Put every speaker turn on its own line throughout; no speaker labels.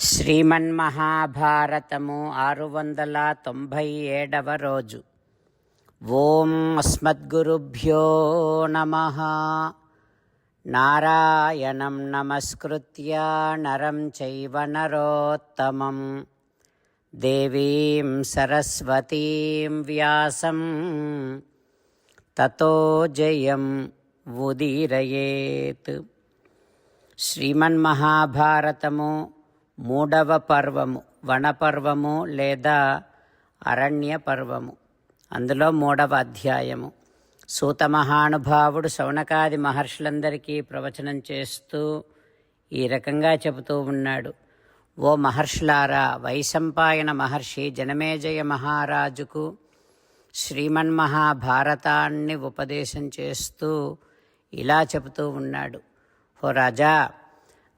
శ్రీమన్మహాభారతము ఆరు వందల తొంభై ఏడవ రోజు. ఓం అస్మద్గురుభ్యో నమ. నారాయణం నమస్కృత్య నరం చైవ నరోత్తమం. దేవీం సరస్వతీం వ్యాసం. తతో జయం ఉదీరయేత్. శ్రీమన్మహాభారతము మూడవ పర్వము వనపర్వము లేదా అరణ్య పర్వము అందులో మూడవ అధ్యాయము. సూత మహానుభావుడు శౌనకాది మహర్షులందరికీ ప్రవచనం చేస్తూ ఈ రకంగా చెబుతూ ఉన్నాడు. ఓ మహర్షులారా వైశంపాయన మహర్షి జనమేజయ మహారాజుకు శ్రీమన్మహాభారతాన్ని ఉపదేశం చేస్తూ ఇలా చెబుతూ ఉన్నాడు. ఓ రాజా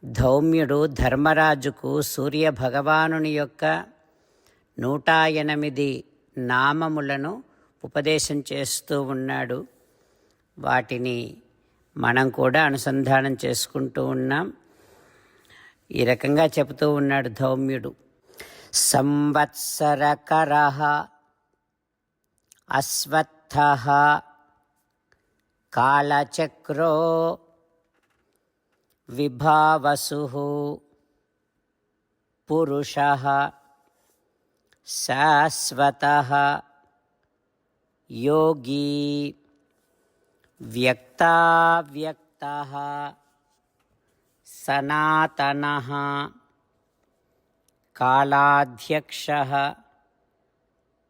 ధౌమ్యుడు ధర్మరాజుకు సూర్య భగవానుని యొక్క నూట ఎనిమిది నామములను ఉపదేశం చేస్తూ ఉన్నాడు. వాటిని మనం కూడా అనుసంధానం చేసుకుంటూ ఉన్నాం. ఈ రకంగా చెబుతూ ఉన్నాడు ధౌమ్యుడు. సంవత్సరకర అశ్వత్థ కాళచక్రో विभावसुः। पुरुषः शाश्वतः योगी व्यक्ताव्यक्तः सनातनः कालाध्यक्षः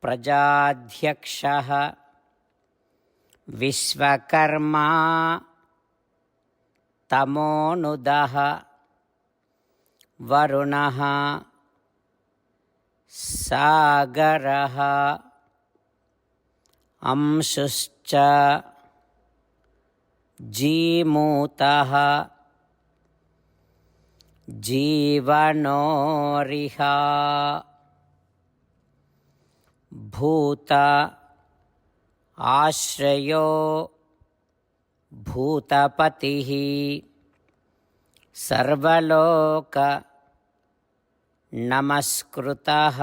प्रजाध्यक्षः विश्वकर्मा। तमोनुद वरुण सागर अंशुश्च जीमूतः जीवनोरिहा भूत आश्रयो भूतपति भूतपतिः सर्वलोकनमस्कृतः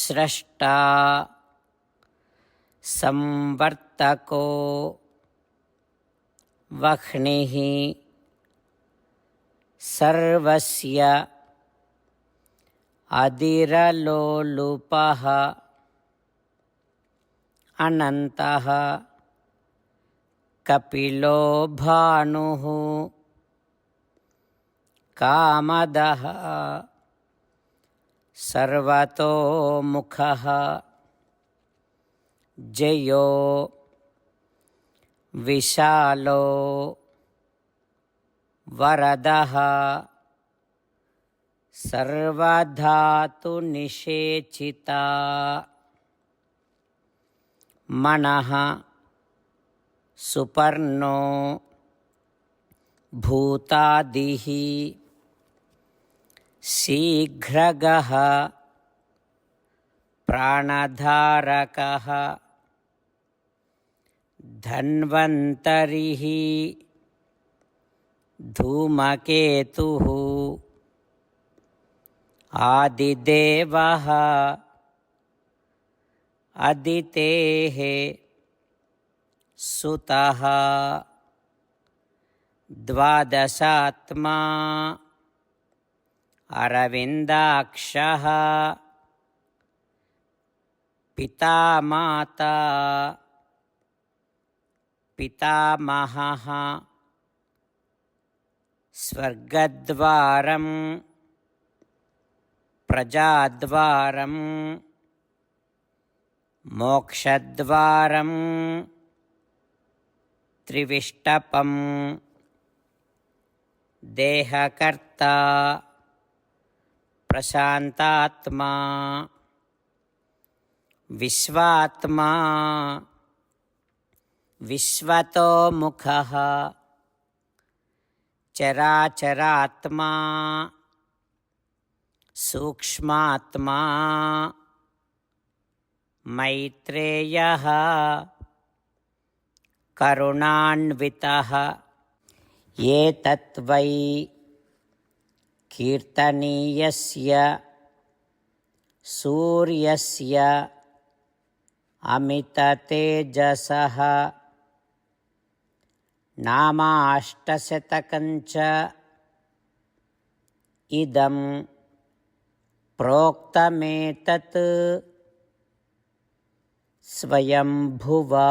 स्रष्टा संवर्तको वह्निः सर्वस्य अदिरलोलुपः अनन्तः कपिलो भानु कामद सर्वतो मुखः जयो विशालो वरदः सर्वधातुनिषेचिता। मनः सुपर्णो भूतादिः शीघ्रग प्राणधारकः धन्वन्तरिः धूमकेतुः आदिदेवः अदितेः सुतः द्वादशात्मा अरविन्दाक्षः पितामाता पितामहः स्वर्गद्वारं प्रजाद्वारं मोक्षद्वारं त्रिविष्टपं देहकर्ता। प्रशान्तात्मा। विश्वात्मा। विश्वतोमुखः। चराचरात्मा। सूक्ष्मात्मा। मैत्रेयः। करुणान्वितः ये तत्त्वै कीर्तनीयस्य सूर्यस्य अमिततेजसः नामाष्टशतकञ्च इदं प्रोक्तमेतत् स्वयंभुवा